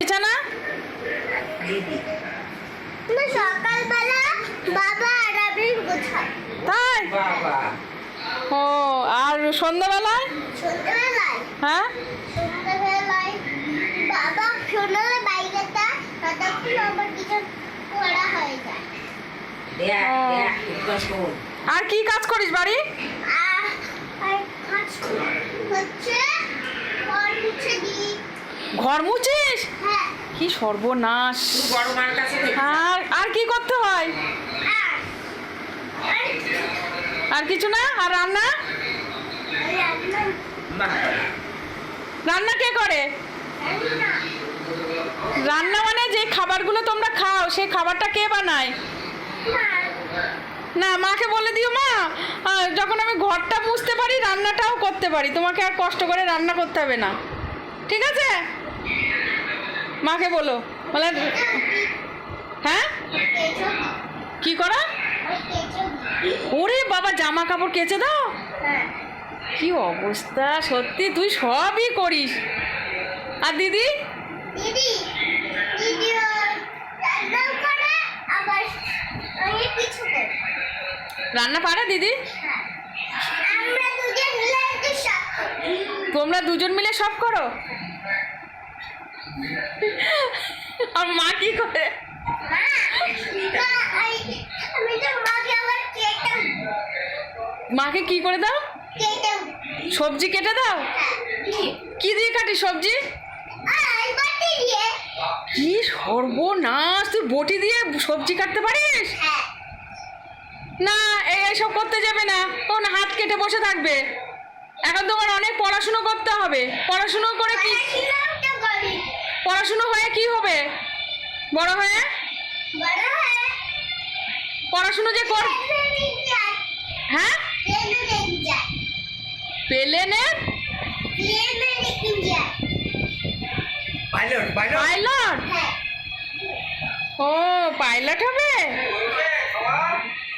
বিছানা সকালবেলা বাবা আর আমি গোছাই। তাই? বাবা। ও আর সন্ধ্যাবেলায়? সন্ধ্যাবেলায়? হ্যাঁ? সন্ধ্যাবেলায় বাবা সন্ধ্যাবেলায় বাইরেটা ততক্ষণ আমার কিছু করা হয়ে যায়। দেখ ও। দেখ একবার শোন। আর কি কাজ করিস বাড়ি? আর আর কাজ হচ্ছে ঘর মুছিস? হ্যাঁ। কি সর্বনাশ। আর আর কি করতে হয়? আর। কিছু না? আর রান্না? রান্না কে করে? রান্না মানে যে খাবারগুলো তোমরা খাও সেই খাবারটা কে বানায়? না মাকে বলে দিও মা যখন আমি ঘরটা মুছতে পারি রান্নাটাও করতে পারি। তোমাকে আর কষ্ট করে রান্না করতে হবে না। ঠিক আছে? মাকে বলো। বলে হ্যাঁ? কি করা? ওরে বাবা জামা কাপড় কেচে দাও? কি অবস্থা? সত্যি তুই সবই করিস। আর দিদি? রান্না পারে দিদি? হ্যাঁ। তোমরা দুজন মিলে সব করো? আর মা কি করে? মাকে কি করে দাও? সবজি কেটে দাও? কি দিয়ে কাটি সবজি? কি সর্বনাশ তুই বটি দিয়ে সবজি কাটতে পারিস? হ্যাঁ। না এই এসব করতে যাবে না। তখন হাত কেটে বসে থাকবে। এখন তোমার অনেক পড়াশুনো করতে হবে। পড়াশুনো করে কি পড়াশুনো হয়ে কি হবে? বড় হয়ে? পড়াশুনো যে কর হ্যাঁ? Pilot pilot. পাইলট? হ্যাঁ। ও পাইলট হবে?